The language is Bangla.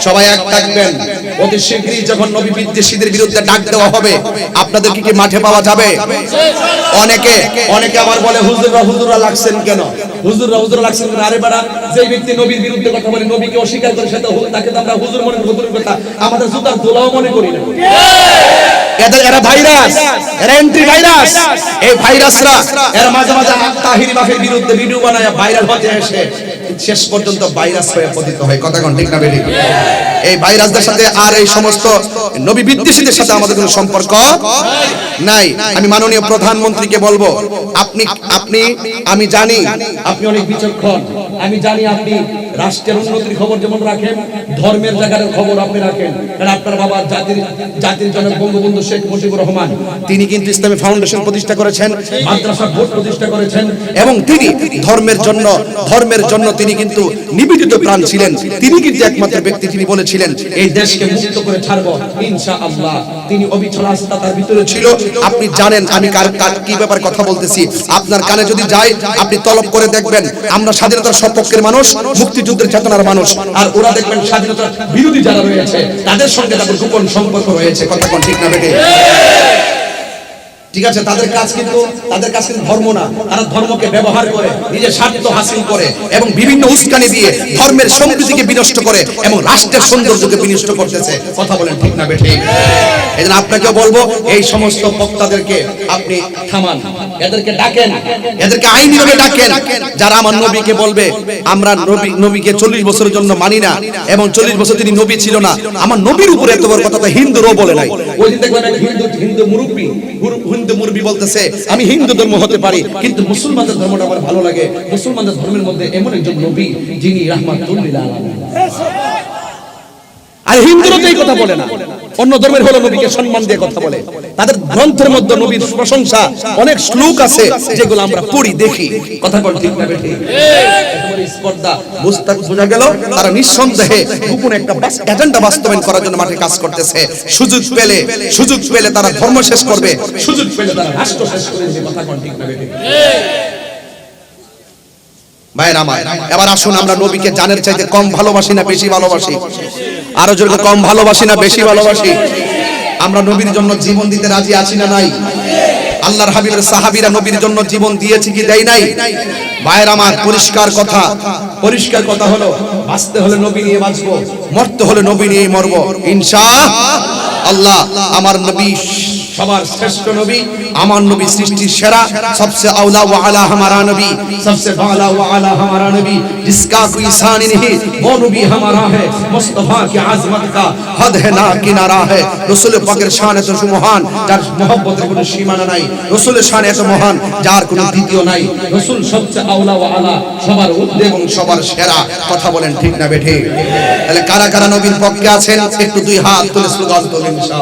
সবাই এক থাকবেন। অতি শীঘ্রই যখন নবী বিদ্বেষীদের বিরুদ্ধে ডাক দেওয়া হবে আপনাদের কি কি মাঠে পাওয়া যাবে? অনেকে অনেকে আবার বলে, হুজুররা হুজুররা লাগছেন কেন? হুজুররা হুজুররা লাগছেন কেন? আরে বাড়া যে ব্যক্তি নবীর বিরুদ্ধে কথা বলে, নবীকে অস্বীকার করে সেটা হু- তাকে তো আমরা হুজুর মনে করি হুজুরের কথা আমাদের জুতার দোলাও মনে করি না। এদের, এরা ভাইরাস, এরা এন্টি ভাইরাস এই ভাইরাসরা, এরা মাঝে মাঝে তাহিরি বাফের বিরুদ্ধে ভিডিও বানায় ভাইরাল হতে এসে। শেষ পর্যন্ত ভাইরাস হয়ে পতিত হয়। কথা কোন ঠিক না বেরি এই ভাইরাসদের সাথে আর এই সমস্ত নবী বিদ্বেষীদের সাথে আমাদের কোনো সম্পর্ক নাই। আমি মাননীয় প্রধানমন্ত্রীকে বলব আপনি আপনি আমি জানি আপনি অনেক বিচক্ষণ। আমি জানি আপনি রাষ্ট্রের উন্নতির খবর যেমন রাখেন, ধর্মের জায়গার খবর আপনি রাখেন। কারণ আপনার বাবা জাতির জাতির জনক বঙ্গবন্ধু শেখ মুজিবুর রহমান, তিনি কিন্তু ইসলামী ফাউন্ডেশন প্রতিষ্ঠা করেছেন, মাদ্রাসা বোর্ড প্রতিষ্ঠা করেছেন, এবং তিনি ধর্মের জন্য ধর্মের জন্য তিনি কিন্তু নিবেদিত প্রাণ ছিলেন। তিনি কিন্তু একমাত্র ব্যক্তি তিনি বলেছিলেন, এই দেশকে মুক্ত করে ছাড়বো, ইনশাআল্লাহ। তিনি অবিচল আস্থা তার ভিতরে ছিল। আপনি জানেন আমি কার কি ব্যাপার কথা বলতেছি। আপনার কানে যদি যায়, আপনি তলব করে দেখবেন, আমরা স্বাধীনতার সপক্ষের মানুষ মুক্তিযুদ্ধের চেতনার মানুষ। আর ওরা দেখবেন স্বাধীনতার বিরোধী যারা রয়েছে, তাদের সঙ্গে তাদের গোপন সম্পর্ক রয়েছে। কথা কোন ঠিক না বেটে ঠিক আছে, তাদের কাজ কিন্তু, তাদের কাজ কিন্তু ধর্ম না। তারা ধর্মকে ব্যবহার করে, নিজের স্বার্থ হাসিল করে এবং বিভিন্ন উস্কানি দিয়ে ধর্মের সম্প্রীতিকে বিনষ্ট করে এবং রাষ্ট্রের সৌন্দর্যকে বিনষ্ট করতেছে। কথা বলেন ঠিক না বেঠিক এই জন্য আপনাকে বলব, এই সমস্ত বক্তাদেরকে আপনি থামান। এদেরকে ডাকেন। এদেরকে আইনিভাবে ডাকেন। যারা আমার নবীকে বলবে, আমরা নবী, নবীকে চল্লিশ বছরের জন্য মানি না এবং চল্লিশ বছর তিনি নবী ছিল না। আমার নবীর উপরে এত বড় কথা হিন্দুরও বলে নাই। ওই হিন্দু হিন্দু মুরব্বী হিন্দু মুরব্বী বলতেছে, আমি হিন্দু ধর্ম হতে পারি, কিন্তু মুসলমানদের ধর্মটা আমার ভালো লাগে। মুসলমানদের ধর্মের মধ্যে এমন একজন নবী যিনি আলামিন। আর হিন্দুরা তো এই কথা বলে না। অন্য ধর্মের হলো নবীকে সম্মান দিয়ে কথা বলে। তাদের গ্রন্থের মধ্যে নবীর প্রশংসা অনেক শ্লোক আছে, যেগুলো আমরা পড়ি, দেখি। কথা বল, ঠিক না স্পর্ধা। বুঝতে বোঝা গেল, তারা নিঃসন্দেহে গোপন একটা এজেন্ডা বাস্তবায়ন করার জন্য মাঠে কাজ করতেছে। সুযোগ পেলে সুযোগ পেলে তারা ধর্ম শেষ করবে। সুযোগ পেলে তারা রাষ্ট্র শেষ করে কথা কোন ঠিক ভাইয়ের আমার, এবার আসুন আমরা নবীকে জানের চাইতে কম ভালোবাসি না বেশি ভালোবাসি? আরও জোরে কম ভালোবাসি না বেশি ভালোবাসি? আমরা নবীর জন্য জীবন দিতে রাজি আছি না নাই? আল্লাহর হাবিবের সাহাবীরা নবীর জন্য জীবন দিয়েছে কি দেয় নাই? ভাইয়ের আমার, পরিষ্কার কথা পরিষ্কার কথা হলো, বাঁচতে হলে নবী নিয়ে বাঁচবো, মরতে হলে নবী নিয়ে মরবো। ইনশা আল্লাহ, আমার নবী, সবার শ্রেষ্ঠ নবী আমার নবী সৃষ্টির সেরা सबसे औला व आला हमारा नबी सबसे बाला व आला हमारा नबी जिसका कोई शान नहीं वो नबी हमारा है मुस्तफा की आजमत का हद है ना किनारा है রসুল পাকের শান এত সুমহান যার মহব্বতের কোনো সীমানা নাই রসুলের শান এত মহান যার কোনো দ্বিতীয় নাই রসুল সবচেয়ে আওলা ও আলা সবার ঊর্ধ্বে এবং সবার সেরা কথা বলেন ঠিক না বেঠে তাহলে কারা কারা নবীর পক্ষে আছেন একটু দুই হাত তুলে স্লোগান তোলেন ইনশাআল্লাহ